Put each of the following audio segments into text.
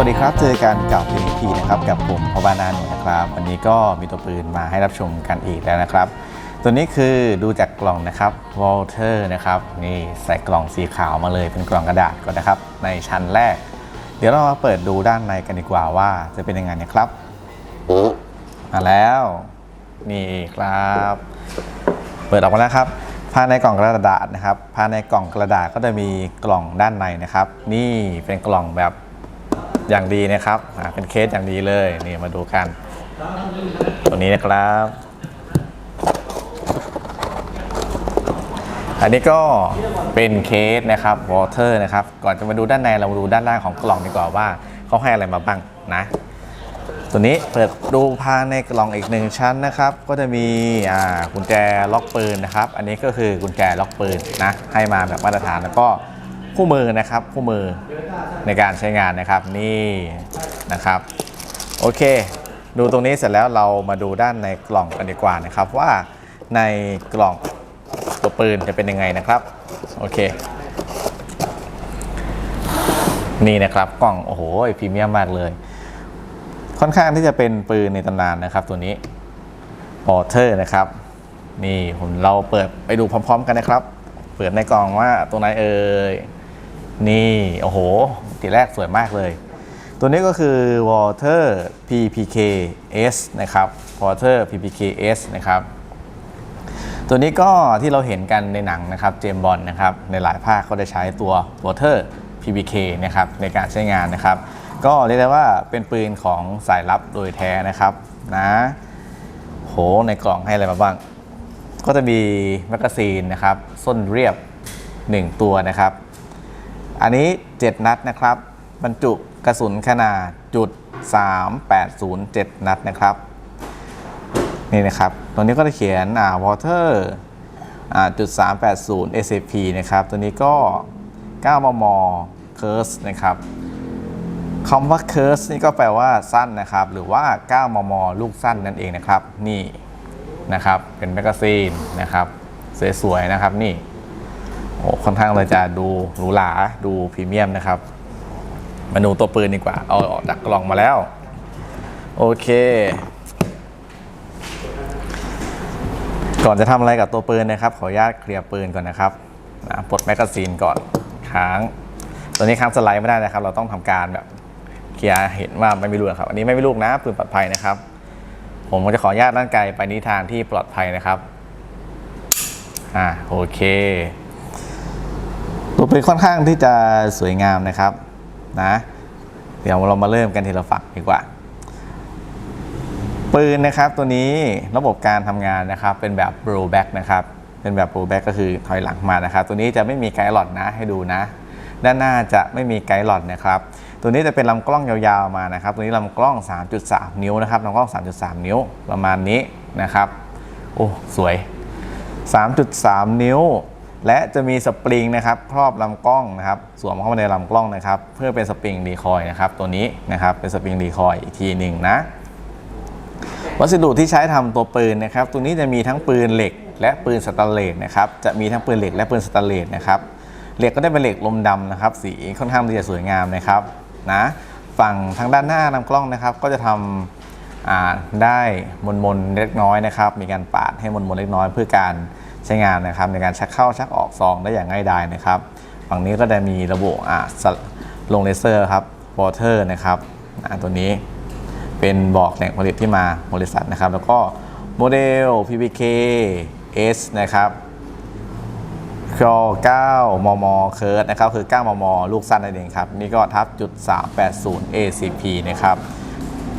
วัสดีครับ เจอกันกับ PVP นะครับกับผมพบานาหนุนะครับ วันนี้ก็มีตัวปืนมาให้รับชมกันอีกแล้วนะครับ ตัวนี้คือดูจากกล่องนะครับ Walter นะครับนี่ใส่กล่องสีขาวมาเลยเป็นกล่องกระดาษก่อนนะครับ ในชั้นแรก เดี๋ยวเรามาเปิดดูด้านในกันดีกว่าว่าจะเป็นยังไงนะครับมาแล้วนี่ครับ เปิดออกมาแล้วครับภายในกล่องกระดาษนะครับภายในกล่องกระดาษก็จะมีกล่องด้านในนะครับ นี่เป็นกล่องแบบ อย่างดีนะครับเป็นเคสอย่างดีเลยนี่มาดูกัน ตัวนี้นะครับ อันนี้ก็เป็นเคสนะครับวอเตอร์นะครับ ก่อนจะมาดูด้านในเรามาดูด้านล่างของกล่องดีกว่าว่าเขาให้อะไรมาบ้างนะตัวนี้เปิดดูภายในกล่องอีกหนึ่งชั้นนะครับ ก็จะมีกุญแจล็อกปืนนะครับ อันนี้ก็คือกุญแจล็อกปืนนะให้มาแบบมาตรฐานแล้วก็ คู่มือนะครับคู่มือในการใช้งานนะครับนี่นะครับโอเค ดูตรงนี้เสร็จแล้วเรามาดูด้านในกล่องกันดีกว่านะครับ ว่าในกล่องตัวปืนจะเป็นยังไงนะครับโอเค นี่นะครับกล่องโอ้โหพรีเมียมมากเลย ค่อนข้างที่จะเป็นปืนในตำนานนะครับ ตัวนี้ปอเทอร์นะครับ นี่ผมเราเปิดไปดูพร้อม ๆ กันนะครับ เปิดในกล่องว่าตัวไหนเอ่ย นี่โอ้โหทีแรกสวยมากเลย ตัวนี้ก็คือ Water PPK S นะครับ Water PPK S นะครับตัวนี้ก็ที่เราเห็นกันในหนังนะครับเจมบอลนะครับในหลายภาคก็ได้ใช้ตัว Water PPK นะครับในการใช้งานนะครับ ก็เรียกได้ว่าเป็นปืนของสายลับโดยแท้นะครับนะโหในกล่องให้อะไรมาบ้าง ก็จะมีแมกกาซีนนะครับ ส้นเรียบ 1 ตัวนะครับ อันนี้ 7 นัดนะครับ บรรจุกระสุนขนาดจุด3807 นัดนะครับ นี่นะครับ ตัวนี้ก็จะเขียนอ่า water อ่าจุด380 SCP นะครับ ตัวนี้ก็ 9 มม curse นะครับคำว่า curse นี่ก็แปลว่าสั้นนะครับ หรือว่า 9 มม ลูกสั้นนั่นเองนะครับ นี่นะครับ เป็นแมกกาซีนนะครับ สวยๆนะครับนี่ ค่อนข้างเลยจะดูหรูหราดูพรีเมียมนะครับมาดูตัวปืนดีกว่า เอาออกจากกล่องมาแล้ว โอเค ก่อนจะทำอะไรกับตัวปืนนะครับ ขออนุญาตเคลียร์ปืนก่อนนะครับนะปลดแมกกาซีนก่อนค้าง ตัวนี้ค้างสไลด์ไม่ได้นะครับ เราต้องทำการแบบเคลียร์เห็นว่าไม่มีลูกครับ อันนี้ไม่มีลูกนะปืนปลอดภัยนะครับ ผมจะขออนุญาตร่างกายไปนิทางที่ปลอดภัยนะครับ อ่าโอเค ตัวปืนค่อนข้างที่จะสวยงามนะครับนะเดี๋ยวเรามาเริ่มกันทีละฝั่งดีกว่า ปืนนะครับตัวนี้ระบบการทำงานนะครับ เป็นแบบ rollback นะครับ เป็นแบบ rollback ก็คือถอยหลังมานะครับ ตัวนี้จะไม่มีไกด์หลอดนะให้ดูนะ ด้านหน้าจะไม่มีไกด์หลอดนะครับ ตัวนี้จะเป็นลำกล้องยาวๆมานะครับ ตัวนี้ลำกล้อง 3.3 นิ้วนะครับลำกล้อง 3.3 นิ้วประมาณนี้นะครับ โอ้สวย 3.3 นิ้ว และจะมีสปริงนะครับครอบลำกล้องนะครับสวมเข้ามาในลำกล้องนะครับ เพื่อเป็นสปริงดีคอยนะครับตัวนี้นะครับเป็นสปริงดีคอยอีกทีหนึ่งนะวัสดุที่ใช้ทำตัวปืนนะครับ ตัวนี้จะมีทั้งปืนเหล็ก และปืนสแตนเลสนะครับจะมีทั้งปืนเหล็กและปืนสแตนเลสนะครับเหล็กก็ได้เป็นเหล็กลมดำนะครับสีค่อนข้างที่จะสวยงามนะครับนะฝั่งทางด้านหน้าลำกล้องนะครับ ก็จะทำอ่าได้มนมนๆเล็กน้อยนะครับ มีการปาดให้มนมนๆเล็กน้อยเพื่อการ ใช้งานนะครับ ในการชักเข้าชักออกซองได้อย่างง่ายดายนะครับฝั่งนี้ก็จะมีระบบอ่าสะลงเลเซอร์ครับวอเตอร์นะครับอ่าตัวนี้เป็นบอกแหล่งผลิตที่มาบริษัทนะครับ แล้วก็โมเดล PPK S นะครับคอ9มม เคิร์ดนะครับ คือ 9 มม ลูกสั้นนั่นเองครับ นี่ก็ทับจุด380 ACP นะครับ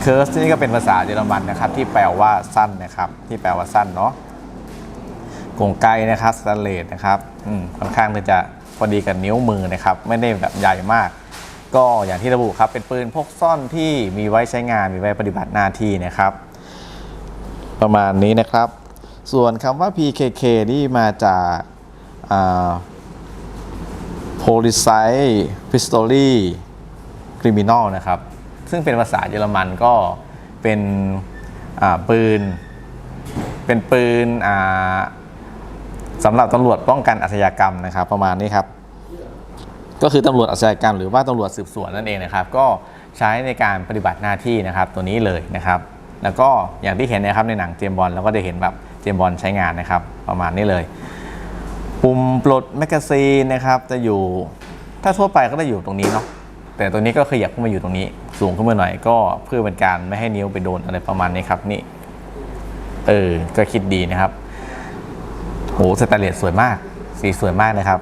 เคิร์สนี่ก็เป็นภาษาเยอรมันนะครับ ที่แปลว่าสั้นนะครับ ที่แปลว่าสั้นเนาะ กงไกนะครับสแตนเลสนะครับค่อนข้างจะพอดีกับนิ้วมือนะครับ ไม่ได้แบบใหญ่มาก ก็อย่างที่ระบุครับเป็นปืนพกซ่อนที่มีไว้ใช้งานมีไว้ปฏิบัติหน้าที่นะครับ ประมาณนี้นะครับ ส่วนคำว่า PKK นี่มาจากา Police Pistoly Criminal นะครับ ซึ่งเป็นภาษาเยอรมันก็เป็นปืน เป็นปืนอ่า สำหรับตำรวจป้องกันอาชญากรรมนะครับ ประมาณนี้ครับ ก็คือตำรวจอาชญากรรม หรือว่าตำรวจสืบสวนนั่นเองนะครับ ก็ใช้ในการปฏิบัติหน้าที่นะครับ ตัวนี้เลยนะครับ แล้วก็อย่างที่เห็นนะครับในหนังเจมบอลเราก็ได้เห็นแบบเจมบอลใช้งานนะครับ ประมาณนี้เลย ปุ่มปลดแมกกาซีนนะครับ จะอยู่ถ้าทั่วไปก็จะอยู่ตรงนี้เนาะแต่ตัวนี้ก็ขยับขึ้นมาอยู่ตรงนี้ สูงขึ้นมาหน่อยก็เพื่อเป็นการไม่ให้นิ้วไปโดนอะไรประมาณนี้ครับนี่เออก็คิดดีนะครับ โหสแตนเลสสวยมาก สีสวยมากนะครับ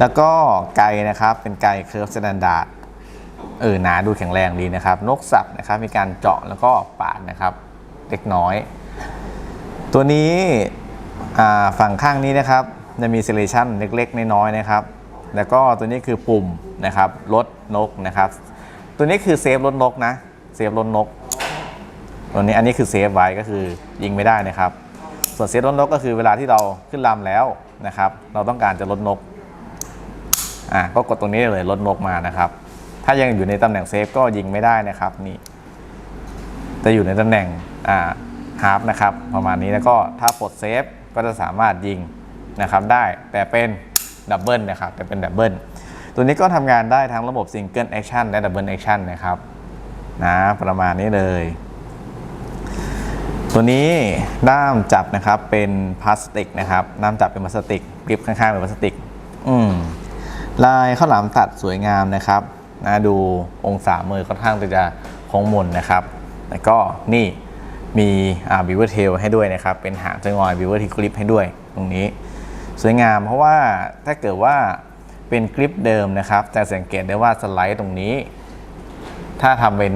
แล้วก็ไกลนะครับเป็นไกลเคิร์ฟสแตนดาร์ดเออหนาดูแข็งแรงดีนะครับ นกสับนะครับมีการเจาะแล้วก็ปาดนะครับเล็กน้อย ตัวนี้ฝั่งข้างนี้นะครับจะมีเซเลชันเล็กๆน้อยๆนะครับ แล้วก็ตัวนี้คือปุ่มนะครับลดนกนะครับ ตัวนี้คือเซฟลดนกนะเซฟลดนกตัวนี้อันนี้คือเซฟไว้ก็คือยิงไม่ได้นะครับ ส่วนเซฟลดนกก็คือเวลาที่เราขึ้นลำแล้วนะครับ เราต้องการจะลดนกอะก็กดตรงนี้เลยลดนกมานะครับ ถ้ายังอยู่ในตำแหน่งเซฟก็ยิงไม่ได้นะครับนี่จะอยู่ในตำแหน่งอ่าฮาร์ฟนะครับประมาณนี้แล้วก็ถ้าปลดเซฟก็จะสามารถยิงนะครับได้แต่เป็นดับเบิลนะครับแต่เป็นดับเบิลตัวนี้ก็ทำงานได้ทั้งระบบซิงเกิลแอคชั่นและดับเบิลแอคชั่นนะครับนะประมาณนี้เลย ตัวนี้ด้ามจับนะครับเป็นพลาสติกนะครับด้ามจับเป็นพลาสติกกริปข้างๆเป็นพลาสติก อืมลายข้าวหลามตัดสวยงามนะครับนะดูองศามือค่อนข้างจะโค้งมนนะครับ แล้วก็นี่มีบิวเวอร์เทลให้ด้วยนะครับ เป็นหางจงอยบิวเวอร์ทีกริปให้ด้วย ตรงนี้ สวยงามเพราะว่าถ้าเกิดว่าเป็นกริปเดิมนะครับ จะสังเกตได้ว่าสไลด์ตรงนี้ ถ้าทำเป็น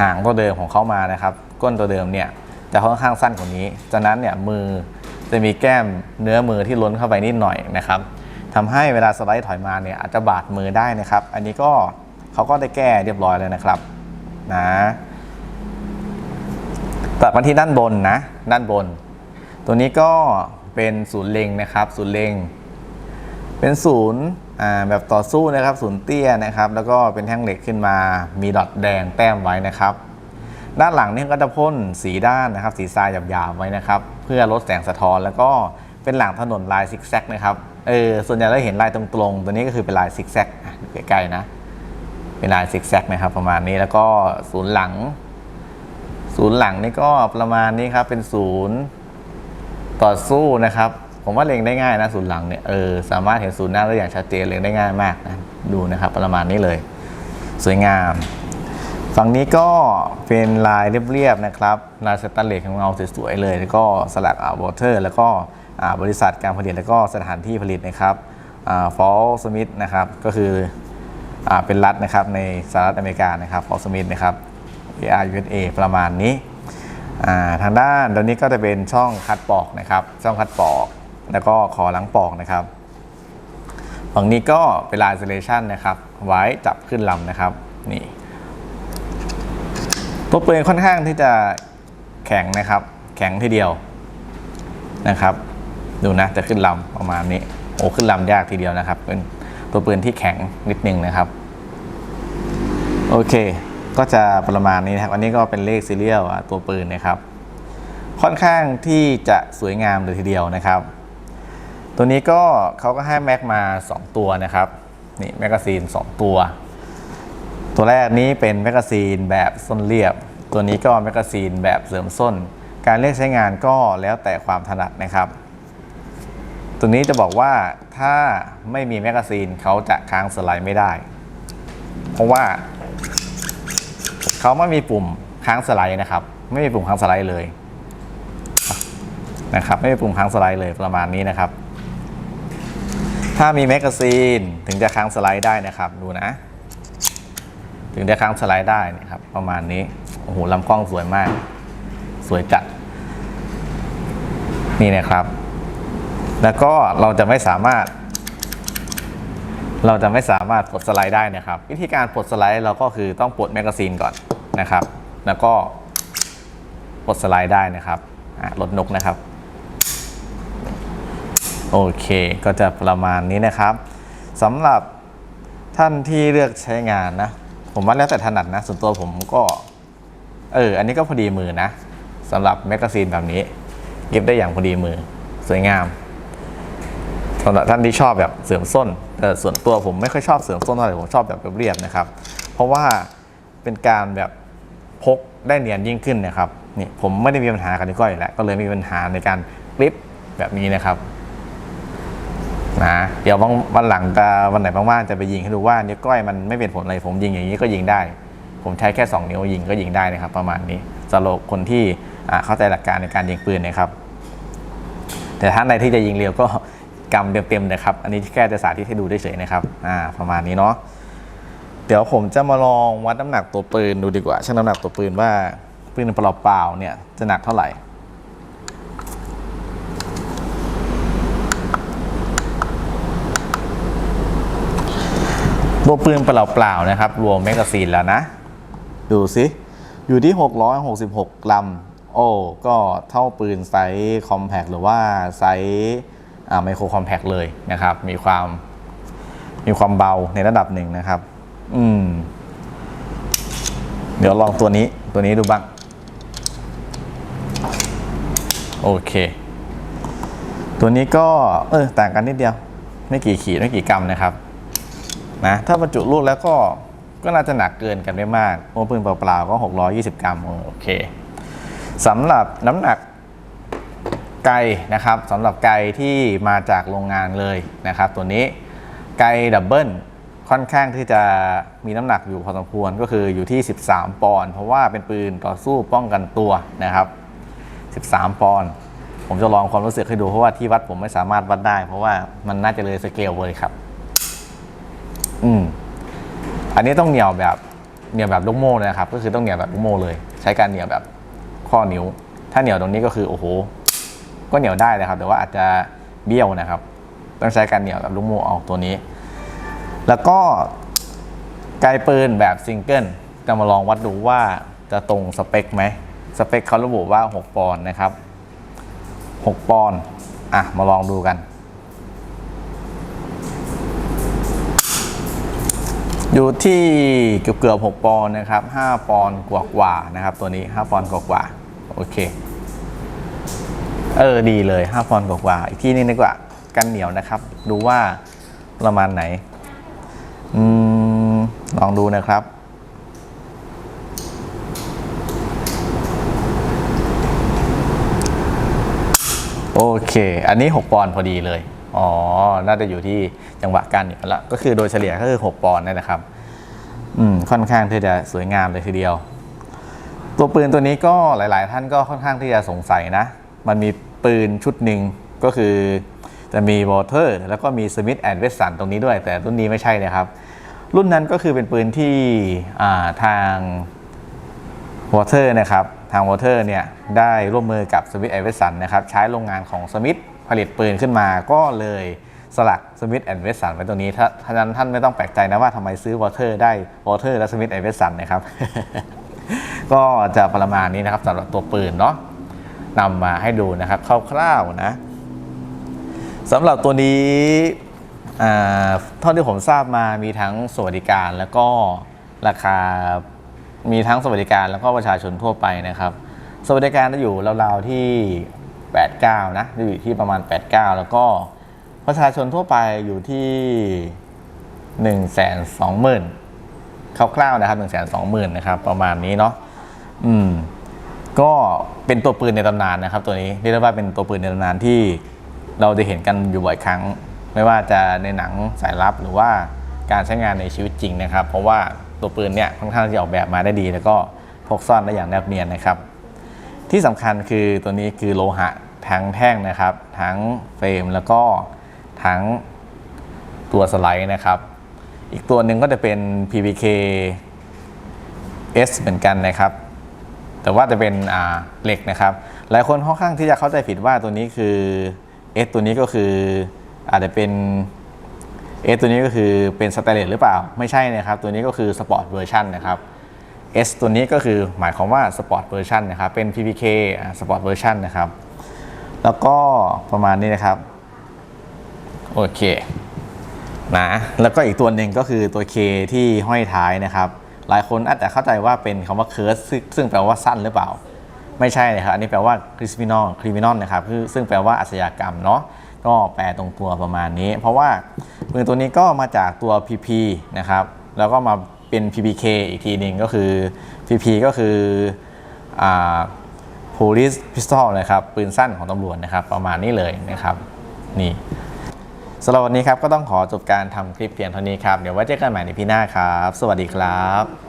หางตัวเดิมของเขามานะครับ ก้นตัวเดิมเนี่ย จะค่อนข้างสั้นกว่านี้ จากนั้นเนี่ยมือจะมีแก้มเนื้อมือที่ล้นเข้าไปนิดหน่อยนะครับทำให้เวลาสไลด์ถอยมาเนี่ยอาจจะบาดมือได้นะครับ อันนี้ก็เขาก็ได้แก้เรียบร้อยเลยนะครับนะตัดมาที่ด้านบนนะ ด้านบน ตัวนี้ก็เป็นศูนย์เล็งนะครับ ศูนย์เล็ง เป็นศูนย์แบบต่อสู้นะครับ ศูนย์เตี้ยนะครับ แล้วก็เป็นแท่งเหล็กขึ้นมา มีดอทแดงแต้มไว้นะครับ ด้านหลังนี่ก็จะพ่นสีด้านนะครับ สีทรายหยาบๆไว้นะครับ เพื่อลดแสงสะท้อนแล้วก็เป็นหลังถนนลายซิกแซกนะครับเออส่วนใหญ่เราเห็นลายตรงๆ ตัวนี้ก็คือเป็นลายซิกแซกดูใกล้ๆนะ เป็นลายซิกแซกนะครับ ประมาณนี้แล้วก็ศูนย์หลัง ศูนย์หลังนี่ก็ประมาณนี้ครับเป็นศูนย์ต่อสู้นะครับ ผมว่าเล็งได้ง่ายนะศูนย์หลังเนี่ยเออสามารถเห็นศูนย์หน้าได้อย่างชัดเจนเล็งได้ง่ายมากนะดูนะครับ ประมาณนี้เลย สวยงาม ฝั่งนี้ก็เป็นลายเรียบๆนะครับลายสแตนเลสของเราสวยๆเลย แล้วก็สลักอ่าวอเตอร์ แล้วก็อ่าบริษัทการผลิตแล้วก็สถานที่ผลิตนะครับฟอลสมิธนะครับก็คืออาเป็นรัฐนะครับในสหรัฐอเมริกานะครับฟอลสมิธนะครับ ARUSA ประมาณนี้อ่าทางด้านตรงนี้ก็จะเป็นช่องคัดปอกนะครับ ช่องคัดปอก แล้วก็คอหลังปอกนะครับฝั่งนี้ก็เป็นลาย isolation นะครับ ไว้จับขึ้นลำนะครับนี่ ตัวปืนค่อนข้างที่จะแข็งนะครับ แข็งทีเดียวนะครับ ดูนะจะขึ้นลำประมาณนี้โอ้ขึ้นลำยากทีเดียวนะครับเป็นตัวปืนที่แข็งนิดนึงนะครับ โอเค ก็จะประมาณนี้นะครับ อันนี้ก็เป็นเลขซีเรียลตัวปืนนะครับ ค่อนข้างที่จะสวยงามเลยทีเดียวนะครับ ตัวนี้ก็เขาก็ให้แม็กมา 2 ตัวนะครับนี่แมกกาซีน 2 ตัว ตัวแรกนี้เป็นแมกกาซีนแบบส้นเรียบ ตัวนี้ก็แมกกาซีนแบบเสริมส้น การเลือกใช้งานก็แล้วแต่ความถนัดนะครับ ตัวนี้จะบอกว่าถ้าไม่มีแมกกาซีนเขาจะค้างสไลด์ไม่ได้ เพราะว่าเขาไม่มีปุ่มค้างสไลด์นะครับ ไม่มีปุ่มค้างสไลด์เลยนะครับไม่มีปุ่มค้างสไลด์เลยประมาณนี้นะครับ ถ้ามีแมกกาซีนถึงจะค้างสไลด์ได้นะครับ ดูนะ ถึงจะค้างสไลด์ได้นะครับ ประมาณนี้ โอ้โหลำกล้องสวยมาก สวยจัด นี่นะครับ แล้วก็เราจะไม่สามารถ เราจะไม่สามารถปลดสไลด์ได้นะครับ วิธีการปลดสไลด์เราก็คือต้องปลดแมกกาซีนก่อนนะครับ แล้วก็ปลดสไลด์ได้นะครับลดนกนะครับ โอเค ก็จะประมาณนี้นะครับสำหรับท่านที่เลือกใช้งานนะ ผมว่าแล้วแต่ถนัดนะ ส่วนตัวผมก็ เออ อันนี้ก็พอดีมือนะสำหรับแมกกาซีนแบบนี้ เก็บได้อย่างพอดีมือ สวยงามสำหรับท่านที่ชอบแบบเสริมส้นแต่ส่วนตัวผมไม่ค่อยชอบเสริมส้นเท่าไหร่ผมชอบแบบเรียบๆนะครับ เพราะว่าเป็นการแบบพกได้เนียนยิ่งขึ้นนะครับนี่ผมไม่ได้มีปัญหากับนิ้วก้อยอยู่แล้วก็เลยมีปัญหาในการกริปแบบนี้นะครับ นะเดี๋ยววันหลังจะวันไหนว่างๆจะไปยิงให้ดูว่านิ้วก้อยมันไม่เป็นผลอะไรผมยิงอย่างนี้ก็ยิงได้ ผมใช้แค่ 2 นิ้วยิงก็ยิงได้นะครับ ประมาณนี้สำหรับคนที่เข้าใจหลักการในการยิงปืนนะครับ แต่ท่านใดที่จะยิงเร็วก็กำเต็มๆนะครับ อันนี้แค่จะสาธิตให้ดูเฉยๆนะครับอ่าประมาณนี้เนาะเดี๋ยวผมจะมาลองวัดน้ำหนักตัวปืนดูดีกว่าชั่งน้ำหนักตัวปืนว่าปืนเปล่าๆเนี่ยจะหนักเท่าไหร่ ตัวปืนเปล่าๆนะครับ รวมแมกกาซีนแล้วนะ ดูสิ อยู่ที่ 666 กรัม โอ้ ก็เท่าปืนไซส์คอมแพคหรือว่าไซส์ไมโครคอมแพคเลยนะครับ มีความมีความเบาในระดับหนึ่งนะครับ อืม เดี๋ยวลองตัวนี้ตัวนี้ดูบ้าง โอเค ตัวนี้ก็ เออ ต่างกันนิดเดียว ไม่กี่ขีดไม่กี่กรัมนะครับ นะถ้าบรรจุลูกแล้วก็ก็น่าจะหนักเกินกันไม่มากเพราะปืนเปล่าๆก็ 620 กรัมโอเคสำหรับน้ำหนักไกนะครับสำหรับไกที่มาจากโรงงานเลยนะครับ ตัวนี้ไกดับเบิลค่อนข้างที่จะมีน้ำหนักอยู่พอสมควรก็คืออยู่ที่ 13 ปอนด์เพราะว่าเป็นปืนต่อสู้ป้องกันตัวนะครับ 13 ปอนด์ผมจะลองความรู้สึกให้ดูเพราะว่าที่วัดผมไม่สามารถวัดได้ เพราะว่ามันน่าจะเลยสเกลเลยครับ อืมอันนี้ต้องเหนี่ยวแบบเหนี่ยวแบบลูกโม่เลยนะครับ ก็คือต้องเหนี่ยวแบบลูกโม่เลย ใช้การเหนี่ยวแบบข้อนิ้ว ถ้าเหนี่ยวตรงนี้ก็คือโอ้โห ก็เหนี่ยวได้เลยครับ แต่ว่าอาจจะเบี้ยวนะครับ ต้องใช้การเหนี่ยวแบบลูกโม่เอาตัวนี้ แล้วก็ไกลปืนแบบซิงเกิลจะมาลองวัดดูว่าจะตรงสเปคไหมสเปคเขาระบุว่า 6 ปอนด์นะครับ 6 ปอนด์อะ มาลองดูกัน อยู่ที่เกือบเกือบ6ปอนด์นะครับ 5 ปอนด์กว่ากว่านะครับ ตัวนี้ 5 ปอนด์กว่ากว่าโอเค เออดีเลย 5 ปอนด์กว่ากว่าอีกที่นึงดีกว่า กันเหนียวนะครับ ดูว่าประมาณไหนอืมลองดูนะครับโอเค อันนี้ 6 ปอนด์พอดีเลย อ๋อ น่าจะอยู่ที่จังหวะการหนียวละก็คือโดยเฉลี่ยก็คือ 6 ปอนด์นั่นะครับ อืม ค่อนข้างที่จะสวยงามเลยทีเดียว ตัวปืนตัวนี้ก็หลาย ๆ ท่านก็ค่อนข้างที่จะสงสัยนะ มันมีปืนชุดหนึ่งก็คือจะมีวอเตอร์แล้วก็มีสมิธแอนด์เวสสันตรงนี้ด้วย แต่รุ่นนี้ไม่ใช่นะครับ รุ่นนั้นก็คือเป็นปืนที่าทางวอเตอร์นะครับ ทางวอเตอร์เนี่ยได้ร่วมมือกับสมิธแอนด์เวสันนะครับ ใช้โรงงานของสมิธ ผลิตปืนขึ้นมาก็เลยสลักสมิธแอนด์เวสันไว้ตรงนี้ถ้าท่านั้นท่านไม่ต้องแปลกใจนะว่าทำไมซื้อวอเตอร์ได้วอเตอร์และสมิธแอนด์เวสันนะครับ ก็จะประมาณนี้นะครับสำหรับตัวปืนเนาะนำมาให้ดูนะครับคร่าวๆนะสำหรับตัวนี้เท่าที่ผมทราบมามีทั้งสวัสดิการแล้วก็ราคามีทั้งสวัสดิการแล้วก็ประชาชนทั่วไปนะครับ สวัสดิการจะอยู่ราวๆที่ 89 นะอยู่ที่ประมาณ 89 แล้วก็ประชาชนทั่วไปอยู่ที่ 1 2 0 0 0 0คร่าวๆนะครับ 1 2 0 0 0 0นะครับประมาณนี้เนาะอืมก็เป็นตัวปืนในตำนานนะครับ ตัวนี้เรียกได้ว่าเป็นตัวปืนในตำนานที่เราจะเห็นกันอยู่บ่อยครั้ง ไม่ว่าจะในหนังสายลับหรือว่าการใช้งานในชีวิตจริงนะครับ เพราะว่าตัวปืนเนี่ยค่อนข้างที่ออกแบบมาได้ดี แล้วก็พกซ่อนได้อย่างแนบเนียนนะครับ ที่สำคัญคือตัวนี้คือโลหะทั้งแท่งนะครับ ทั้งเฟรมแล้วก็ทั้งตัวสไลด์นะครับ อีกตัวหนึ่งก็จะเป็น PPK S เหมือนกันนะครับ แต่ว่าจะเป็นอ่าเหล็กนะครับ หลายคนค่อนข้างที่จะเข้าใจผิดว่าตัวนี้คือ S ตัวนี้ก็คืออาจจะเป็น S ตัวนี้ก็คือเป็นสแตนเลสหรือเปล่า ไม่ใช่นะครับ ตัวนี้ก็คือสปอร์ตเวอร์ชันนะครับ S ตัวนี้ก็คือหมายความว่าสปอร์ตเวอร์ชันนะครับ เป็น PPK สปอร์ตเวอร์ชันนะครับ แล้วก็ประมาณนี้นะครับ โอเคนะแล้วก็อีกตัวหนึ่งก็คือตัว K ที่ห้อยท้ายนะครับ หลายคนอาจจะเข้าใจว่าเป็นคำว่า curse ซึ่งซึ่งแปลว่าสั้นหรือเปล่า ไม่ใช่นะครับ อันนี้แปลว่า criminal criminal นะครับคือซึ่งแปลว่าอาชญากรรมเนาะก็แปลตรงตัวประมาณนี้ เพราะว่าปืนตัวนี้ก็มาจากตัว PP นะครับ แล้วก็มา เป็น PPK อีกทีหนึ่งก็คือ PP ก็คืออ police pistol นะครับปืนสั้นของตำรวจนะครับ ประมาณนี้เลยนะครับ นี่สำหรับวันนี้ครับก็ต้องขอจบการทำคลิปเพียงเท่านี้ครับ เดี๋ยวไว้เจอกันใหม่ในพี่หน้าครับ สวัสดีครับ